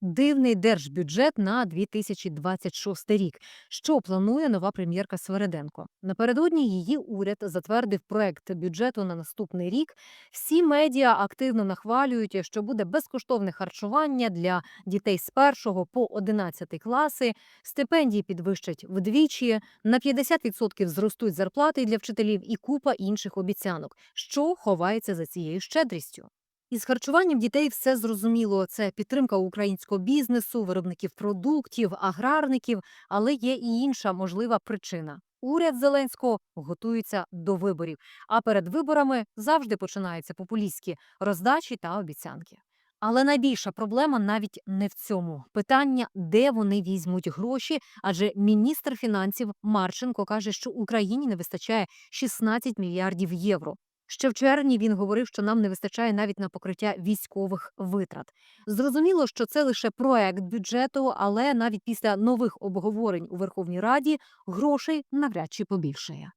Дивний держбюджет на 2026 рік. Що планує нова прем'єрка Свереденко? Напередодні її уряд затвердив проект бюджету на наступний рік. Всі медіа активно нахвалюють, що буде безкоштовне харчування для дітей з першого по 11 класи. Стипендії підвищать вдвічі, на 50% зростуть зарплати для вчителів і купа інших обіцянок. Що ховається за цією щедрістю? Із харчуванням дітей все зрозуміло. Це підтримка українського бізнесу, виробників продуктів, аграрників, але є і інша можлива причина. Уряд Зеленського готується до виборів, а перед виборами завжди починаються популістські роздачі та обіцянки. Але найбільша проблема навіть не в цьому питання, де вони візьмуть гроші. Адже міністр фінансів Марченко каже, що Україні не вистачає 16 мільярдів євро. Ще в червні він говорив, що нам не вистачає навіть на покриття військових витрат. Зрозуміло, що це лише проект бюджету, але навіть після нових обговорень у Верховній Раді грошей навряд чи побільшає.